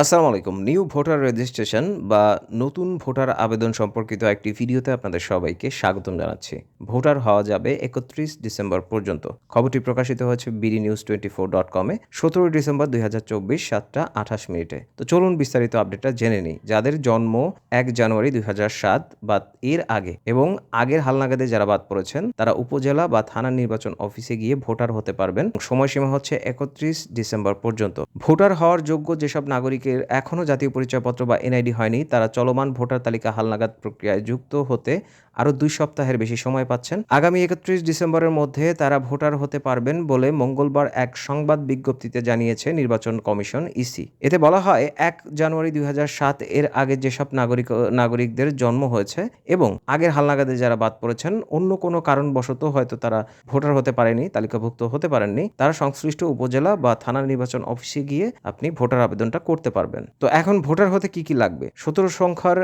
আসসালামু আলাইকুম। New voter registration বা নতুন ভোটার আবেদন সম্পর্কিত একটি ভিডিওতে আপনাদের সবাইকে স্বাগতম জানাচ্ছি। ভোটার হওয়া যাবে একত্রিশ ডিসেম্বর পর্যন্ত। খবরটি প্রকাশিত হয়েছে BD news twenty four dot কমে, সতেরোই ডিসেম্বর দুই হাজার চব্বিশ সাতটা আঠাশ মিনিটে। তো চলুন বিস্তারিত আপডেটটা জেনে নিই। যাদের জন্ম এক জানুয়ারি দুই হাজার সাত বা এর আগে এবং আগের হালনাগাদে যারা বাদ পড়েছেন, তারা উপজেলা বা থানা নির্বাচন অফিসে গিয়ে ভোটার হতে পারবেন। সময়সীমা হচ্ছে একত্রিশ ডিসেম্বর পর্যন্ত। ভোটার হওয়ার যোগ্য যেসব নাগরিকের এখনও জাতীয় পরিচয়পত্র বা এনআইডি হয়নি, তারা চলমান ভোটার তালিকা হালনাগাদ প্রক্রিয়ায় যুক্ত হতে আরও দুই সপ্তাহের বেশি সময় পাচ্ছেন। আগামী একত্রিশ ডিসেম্বরের মধ্যে তারা ভোটার হতে পারবেন বলে মঙ্গলবার এক সংবাদ বিজ্ঞপ্তিতে জানিয়েছে নির্বাচন কমিশন ইসি। এতে বলা হয়, এক জানুয়ারি দুই এর আগে যেসব নাগরিক, নাগরিকদের জন্ম হয়েছে এবং আগের হালনাগাদে যারা বাদ পড়েছেন, অন্য কোনো কারণবশত হয়তো তারা ভোটার হতে পারেনি, তালিকাভুক্ত হতে পারেননি। তারা সংশ্লিষ্ট উপজেলা বা থানা নির্বাচন অফিসে গিয়ে আপনি ভোটার আবেদনটা করতে পারবেন। তো এখন ভোটার হতে কি কি লাগবে? সতেরো সংখ্যার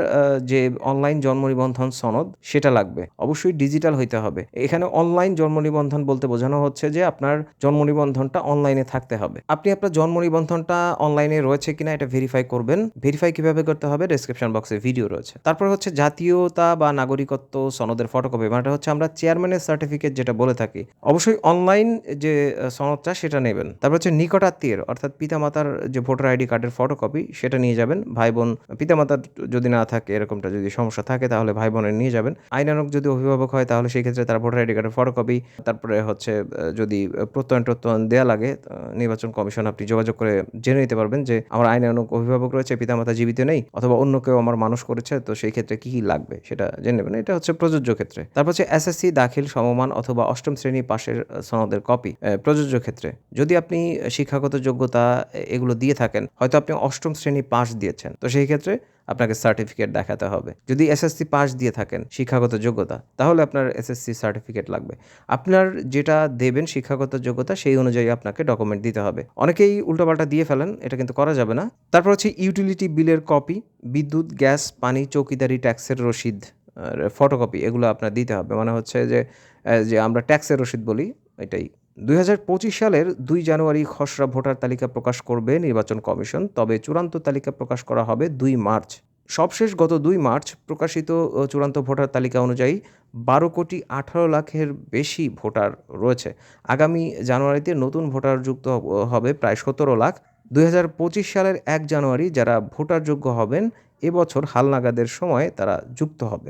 যে অনলাইন জন্ম নিবন্ধন সনদ, সেটা লাগবে? অবশ্যই ডিজিটাল হইতে হবে। এখানে অনলাইন জন্ম নিবন্ধন বলতে বোঝানো হচ্ছে যে আপনার জন্ম নিবন্ধনটা অনলাইনে থাকতে হবে। আপনি আপনার জন্ম নিবন্ধনটা অনলাইনে রয়েছে কিনা এটা ভেরিফাই করবেন। ভেরিফাই কীভাবে করতে হবে? ডেসক্রিপশন বক্সে ভিডিও রয়েছে। তারপর হচ্ছে জাতীয়তা বা নাগরিকত্ব সনদের ফটোকপি মানে হচ্ছে আমরা চেয়ারম্যানের সার্টিফিকেট যেটা বলে থাকি। অবশ্যই অনলাইন যে সনদটা সেটা নেবেন। তারপর হচ্ছে নিকট আত্মীয়ের অর্থাৎ পিতামাতার যে ভোটার আইডি কার্ডের ফটোকপি সেটা নিয়ে যাবেন। ভাই বোন পিতামাতার যদি না থাকে, এরকমটা যদি সমস্যা থাকে, তাহলে ভাই বোনের নিয়ে যাবেন। আইনানুক যদি অভিভাবক হয়, তাহলে সেই ক্ষেত্রে তার ভোটার আইডি কার্ডের ফটোকপি, তারপরে হচ্ছে যদি প্রত্যয়ন টত্যয়ন দেওয়া লাগে নির্বাচন কমিশন আপনি যোগাযোগ করে জেনে নিতে পারবেন যে আমার আইনানুক অভিভাবক রয়েছে, পিতামাতা জীবিত নেই, অথবা অন্য কেউ আমার মানুষ করেছে, তো সেই ক্ষেত্রে কি কি লাগবে সেটা জেনে নেবেন। এটা হচ্ছে প্রযোজ্য ক্ষেত্রে। তারপর হচ্ছে এসএসসি দাখিল সমমান অথবা অষ্টম শ্রেণি পাশের সনদের কপি প্রযোজ্য ক্ষেত্রে। যদি আপনি শিক্ষাগত যোগ্যতা এগুলো দিয়ে থাকেন, হয়তো আপনি অষ্টম শ্রেণি পাশ দিয়েছেন, তো সেই ক্ষেত্রে আপনাকে সার্টিফিকেট দেখাতে হবে। যদি এসএসসি পাস দিয়ে থাকেন শিক্ষাগত যোগ্যতা, তাহলে আপনার এসএসসি সার্টিফিকেট লাগবে। আপনার যেটা দেবেন শিক্ষাগত যোগ্যতা, সেই অনুযায়ী আপনাকে ডকুমেন্ট দিতে হবে। অনেকেই উল্টোপাল্টা দিয়ে ফেলেন, এটা কিন্তু করা যাবে না। তারপর হচ্ছে ইউটিলিটি বিলের কপি বিদ্যুৎ, গ্যাস, পানি, চৌকিদারি ট্যাক্সের রসিদ ফটোকপি এগুলো আপনার দিতে হবে। মানে হচ্ছে যে যে আমরা ট্যাক্সের রসিদ বলি, এটাই। দুই হাজার পঁচিশ সালের দুই জানুয়ারি খসড়া ভোটার তালিকা প্রকাশ করবে নির্বাচন কমিশন, তবে চূড়ান্ত তালিকা প্রকাশ করা হবে দুই মার্চ। সবশেষ গত দুই মার্চ প্রকাশিত চূড়ান্ত ভোটার তালিকা অনুযায়ী বারো কোটি আঠারো লাখের বেশি ভোটার রয়েছে। আগামী জানুয়ারিতে নতুন ভোটার যুক্ত হবে প্রায় সতেরো লাখ। দুই হাজার পঁচিশ সালের এক জানুয়ারি যারা ভোটারযোগ্য হবেন এবছর হালনাগাদের সময় তারা যুক্ত হবে।